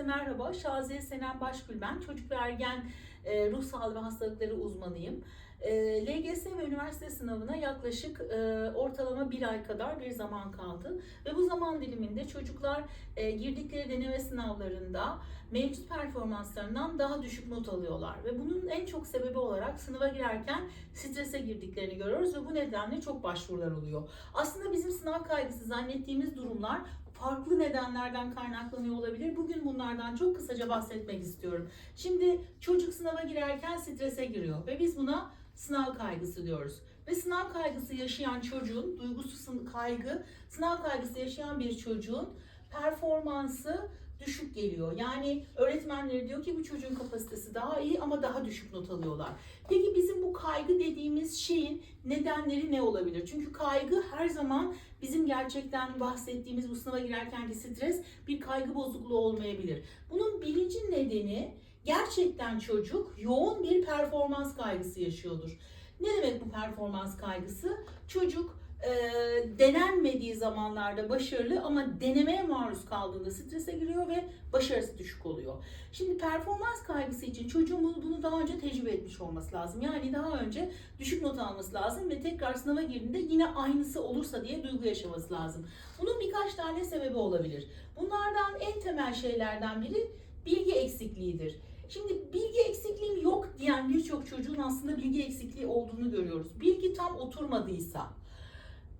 Herkese merhaba. Şaziye Senem Başgül ben. Çocuk ve ergen e, ruh sağlığı ve hastalıkları uzmanıyım. E, LGS ve üniversite sınavına yaklaşık e, ortalama bir ay kadar bir zaman kaldı. Ve bu zaman diliminde çocuklar e, girdikleri deneme sınavlarında mevcut performanslarından daha düşük not alıyorlar. Ve bunun en çok sebebi olarak sınava girerken strese girdiklerini görüyoruz ve bu nedenle çok başvurular oluyor. Aslında bizim sınav kaygısı zannettiğimiz durumlar farklı nedenlerden kaynaklanıyor olabilir. Bugün bunlardan çok kısaca bahsetmek istiyorum. Şimdi çocuk sınava girerken strese giriyor ve biz buna sınav kaygısı diyoruz. Ve sınav kaygısı yaşayan çocuğun, duygusu kaygı, sınav kaygısı yaşayan bir çocuğun performansı düşük geliyor. Yani öğretmenleri diyor ki bu çocuğun kapasitesi daha iyi ama daha düşük not alıyorlar. Peki bizim bu kaygı dediğimiz şeyin nedenleri ne olabilir? Çünkü kaygı her zaman bizim gerçekten bahsettiğimiz bu sınava girerkenki stres bir kaygı bozukluğu olmayabilir. Bunun birinci nedeni gerçekten çocuk yoğun bir performans kaygısı yaşıyordur. Ne demek bu performans kaygısı? Çocuk e, denenmediği zamanlarda başarılı ama denemeye maruz kaldığında strese giriyor ve başarısı düşük oluyor. Şimdi performans kaygısı için çocuğun bunu daha önce tecrübe etmiş olması lazım. Yani daha önce düşük not alması lazım ve tekrar sınava girdiğinde yine aynısı olursa diye duygu yaşaması lazım. Bunun birkaç tane sebebi olabilir. Bunlardan en temel şeylerden biri bilgi eksikliğidir. Şimdi bilgi eksikliğim yok diyen birçok çocuğun aslında bilgi eksikliği olduğunu görüyoruz. Bilgi tam oturmadıysa,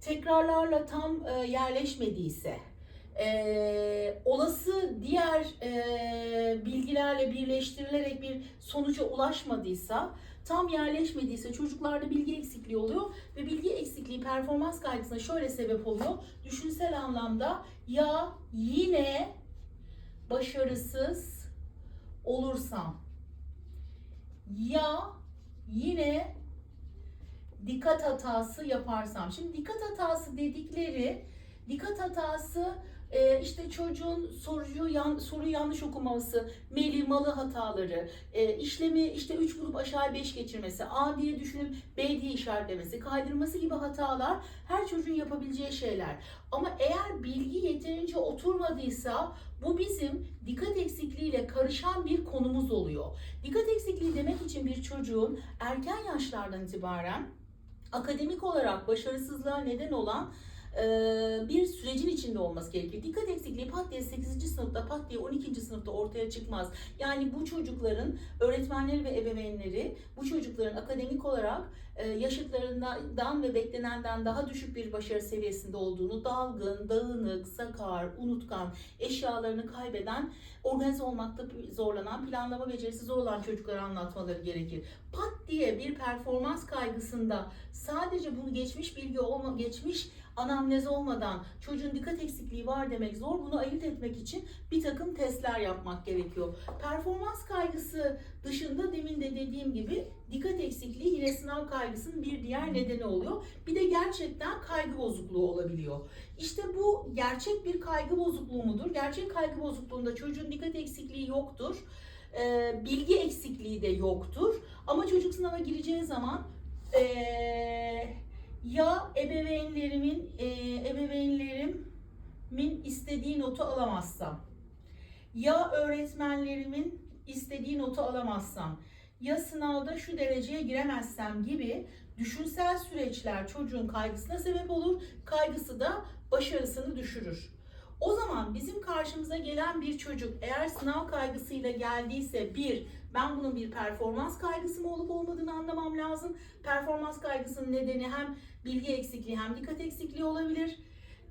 tekrarlarla tam e, yerleşmediyse, e, olası diğer e, bilgilerle birleştirilerek bir sonuca ulaşmadıysa, tam yerleşmediyse çocuklarda bilgi eksikliği oluyor ve bilgi eksikliği performans kaygısına şöyle sebep oluyor. Düşünsel anlamda ya yine başarısız olursam ya yine dikkat hatası yaparsam. Şimdi dikkat hatası dedikleri dikkat hatası e, işte çocuğun soruyu yan, soruyu yanlış okuması, meli malı hataları, e, işlemi işte 3 bulup aşağı 5 geçirmesi, A diye düşünüp B diye işaretlemesi, kaydırması gibi hatalar her çocuğun yapabileceği şeyler. Ama eğer bilgi yeterince oturmadıysa bu bizim dikkat eksikliğiyle karışan bir konumuz oluyor. Dikkat eksikliği demek için bir çocuğun erken yaşlardan itibaren akademik olarak başarısızlığa neden olan bir sürecin içinde olması gerekiyor. Dikkat eksikliği pat diye 8. sınıfta, pat diye 12. sınıfta ortaya çıkmaz. Yani bu çocukların öğretmenleri ve ebeveynleri bu çocukların akademik olarak yaşıtlarından ve beklenenden daha düşük bir başarı seviyesinde olduğunu, dalgın, dağınık, sakar, unutkan, eşyalarını kaybeden, organize olmakta zorlanan, planlama becerisi zor olan çocuklara anlatmaları gerekir. Pat diye bir performans kaygısında sadece bunu geçmiş bilgi olma, geçmiş anamnez olmadan çocuğun dikkat eksikliği var demek zor. Bunu ayırt etmek için bir takım testler yapmak gerekiyor. Performans kaygısı dışında demin de dediğim gibi dikkat eksikliği yine sınav kaygısının bir diğer nedeni oluyor. Bir de gerçekten kaygı bozukluğu olabiliyor. İşte bu gerçek bir kaygı bozukluğu mudur? Gerçek kaygı bozukluğunda çocuğun dikkat eksikliği yoktur. bilgi eksikliği de yoktur. Ama çocuk sınava gireceği zaman ee, ebeveynlerimin e, ebeveynlerimin istediği notu alamazsam ya öğretmenlerimin istediği notu alamazsam ya sınavda şu dereceye giremezsem gibi düşünsel süreçler çocuğun kaygısına sebep olur. Kaygısı da başarısını düşürür. O zaman bizim karşımıza gelen bir çocuk eğer sınav kaygısıyla geldiyse bir, ben bunun bir performans kaygısı mı olup olmadığını anlamam lazım. Performans kaygısının nedeni hem bilgi eksikliği hem dikkat eksikliği olabilir.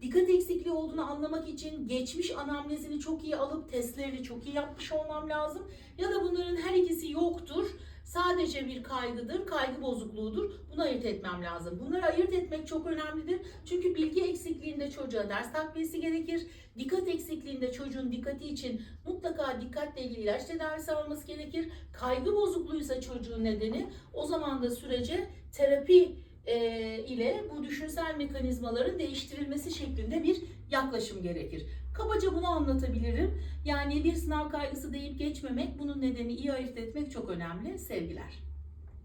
Dikkat eksikliği olduğunu anlamak için geçmiş anamnezini çok iyi alıp testlerini çok iyi yapmış olmam lazım. Ya da bunların her ikisi yoktur sadece bir kaygıdır, kaygı bozukluğudur. Bunu ayırt etmem lazım. Bunları ayırt etmek çok önemlidir. Çünkü bilgi eksikliğinde çocuğa ders takviyesi gerekir. Dikkat eksikliğinde çocuğun dikkati için mutlaka dikkatle ilgili ilaç tedavisi alması gerekir. Kaygı bozukluğuysa çocuğun nedeni o zaman da sürece terapi ile bu düşünsel mekanizmaların değiştirilmesi şeklinde bir yaklaşım gerekir. Kabaca bunu anlatabilirim. Yani bir sınav kaygısı deyip geçmemek, bunun nedeni iyi ayırt etmek çok önemli. Sevgiler.